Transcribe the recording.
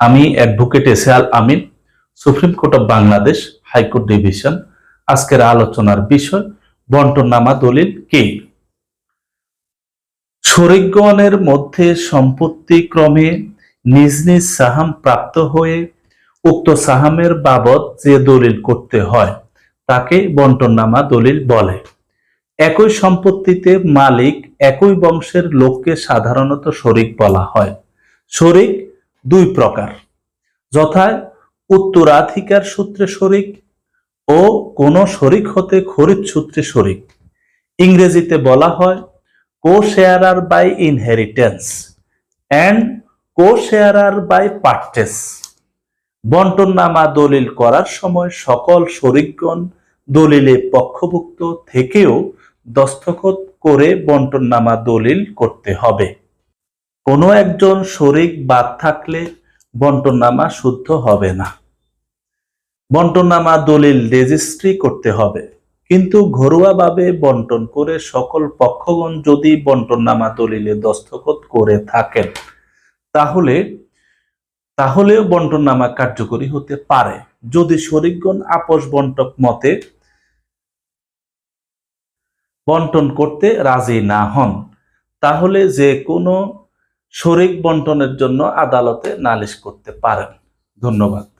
আমি Amin, Supreme Court of Bangladesh High Court Division. আজকের আলোচনার বিষয় দলিল কি? শরিকগণের মধ্যে সম্পত্তি ক্রমে নিজ নিজ সাহাম প্রাপ্ত হয়ে উক্ত সাহামের বাবদ যে দলিল করতে হয়, তাকে বন্টননামা দলিল বলে। একই সম্পত্তিতে মালিক একই বংশের লোককে সাধারণত শরিক বলা হয়। শরিক দুই প্রকার যথা উত্তরাধিকার সূত্রে শরিক ও কোন শরিক হতে খরিদ সূত্রে শরিক। ইংরেজিতে বলা হয় co sharer by inheritance and co sharer by purchase বন্টননামা দলিল করার সময় সকল শরিকগণ দলিলে পক্ষভুক্ত থেকেও দস্তখত করে বন্টননামা দলিল করতে হবে। কোনো একজন শরিক বাদ থাকলে বন্টননামা শুদ্ধ হবে না। বন্টননামা দলিল রেজিস্ট্রি করতে হবে। কিন্তু ঘরোয়াভাবে বন্টন করে সকল পক্ষগণ যদি বন্টননামা দলিলে দস্তখত করে থাকেন, তাহলে, তাহলেও বন্টননামা কার্যকরী হতে পারে। যদি শরিকগণ আপোষ বন্টক মতে বন্টন করতে রাজি না হন, তাহলে যে কোনো শরিক বন্টনের জন্য আদালতে নালিশ করতে পারেন। ধন্যবাদ।